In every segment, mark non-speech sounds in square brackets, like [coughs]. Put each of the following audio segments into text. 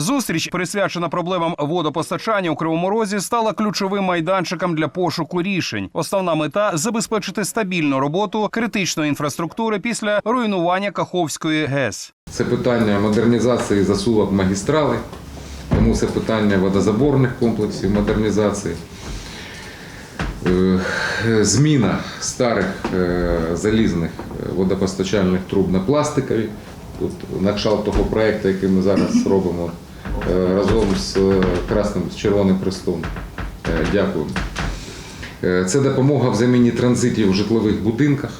Зустріч, присвячена проблемам водопостачання у Кривому Розі, стала ключовим майданчиком для пошуку рішень. Основна мета забезпечити стабільну роботу критичної інфраструктури після руйнування Каховської ГЕС. Це питання модернізації засувок магістрали, тому це питання водозаборних комплексів модернізації, Е, зміна старих е, залізних е, водопостачальних труб на пластикові. Тут на кшталт того проєкту, який ми зараз [coughs] робимо разом з е, Красним з Червоним Хрестом. Е, Дякуємо. Е, Це допомога в заміні транзитів в житлових будинках.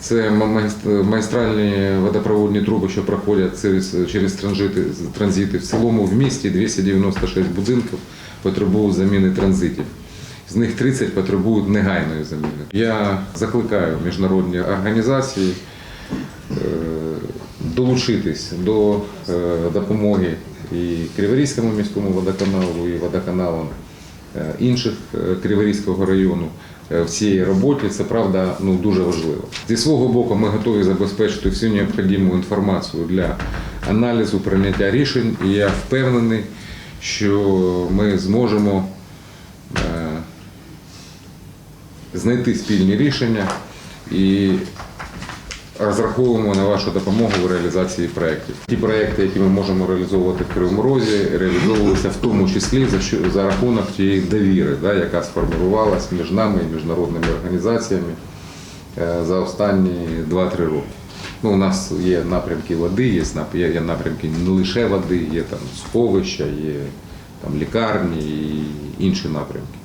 Це магіст- магістральні водопроводні труби, що проходять через, через транзити, транзити. В цілому в місті 296 будинків потребують заміни транзитів. З них 30 потребують негайної заміни. Я закликаю міжнародні організації е, долучитись до е, допомоги і Криворізькому міському водоканалу, і водоканалам е, інших е, Криворізького району е, в цій роботі. Це правда ну, дуже важливо. Зі свого боку, ми готові забезпечити всю необхідну інформацію для аналізу прийняття рішень, і я впевнений, що ми зможемо е, знайти спільні рішення і розраховуємо на вашу допомогу в реалізації проєктів. Ті проєкти, які ми можемо реалізовувати в Кривому Розі, реалізовувалися в тому числі за, за рахунок тієї довіри, да, яка сформувалась між нами і міжнародними організаціями е, за останні 2-3 роки. Ну, у нас є напрямки води, є, напрямки не лише води, є там сховища, є там, лікарні і інші напрямки.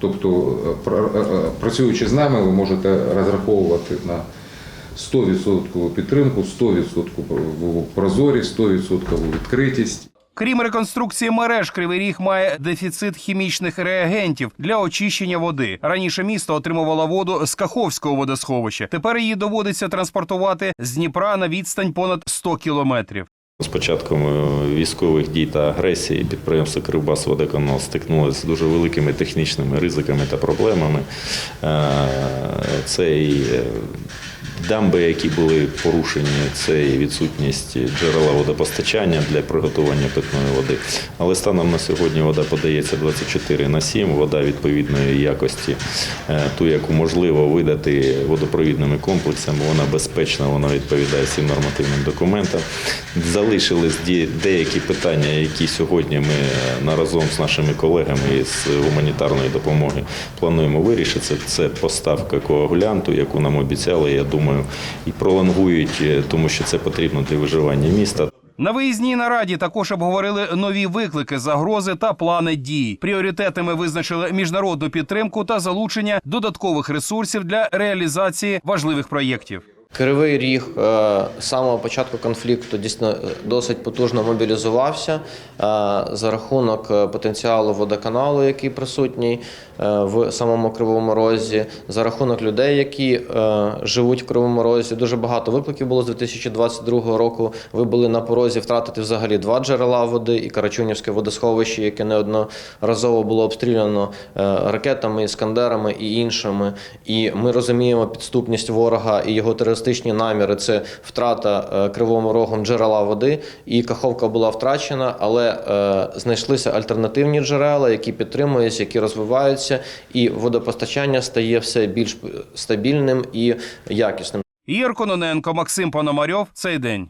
Тобто, е, е, працюючи з нами, ви можете розраховувати на 100% підтримку, 100% в прозорість, 100% відкритість. Крім реконструкції мереж, Кривий Ріг має дефіцит хімічних реагентів для очищення води. Раніше місто отримувало воду з Каховського водосховища. Тепер її доводиться транспортувати з Дніпра на відстань понад 100 кілометрів. З початком е, військових дій та агресії підприємство Кривбасводоканал стикнулося з дуже великими технічними ризиками та проблемами. Е, Це і е, дамби, які були порушені, це і відсутність джерела водопостачання для приготування питної води. Але станом на сьогодні вода подається 24 на 7, вода відповідної якості, е, ту, яку можливо видати водопровідними комплексами, вона безпечна, вона відповідає всім нормативним документам. Залишились деякі питання, які сьогодні ми е, на- разом з нашими колегами з гуманітарної допомоги плануємо вирішити. Це поставка коагулянту, яку нам обіцяли, я думаю, і пролонгують, е, тому що це потрібно для виживання міста. На виїзній нараді також обговорили нові виклики, загрози та плани дій. Пріоритетами визначили міжнародну підтримку та залучення додаткових ресурсів для реалізації важливих проєктів. Кривий ріг е, з самого початку конфлікту дійсно е, досить потужно мобілізувався е, за рахунок потенціалу водоканалу, який присутній в самому Кривому Розі, за рахунок людей, які живуть в Кривому Розі. Дуже багато викликів було з 2022 року. Ви були на порозі втратити взагалі два джерела води і Карачунівське водосховище, яке неодноразово було обстріляно ракетами, іскандерами і іншими. І ми розуміємо підступність ворога і його терористичні наміри. Це втрата е, кривому рогом джерела води, і Каховка була втрачена, але е, знайшлися альтернативні джерела, які підтримуються, які розвиваються, і водопостачання стає все більш стабільним і якісним. Ігор Кононенко, Максим Пономарьов. Цей день.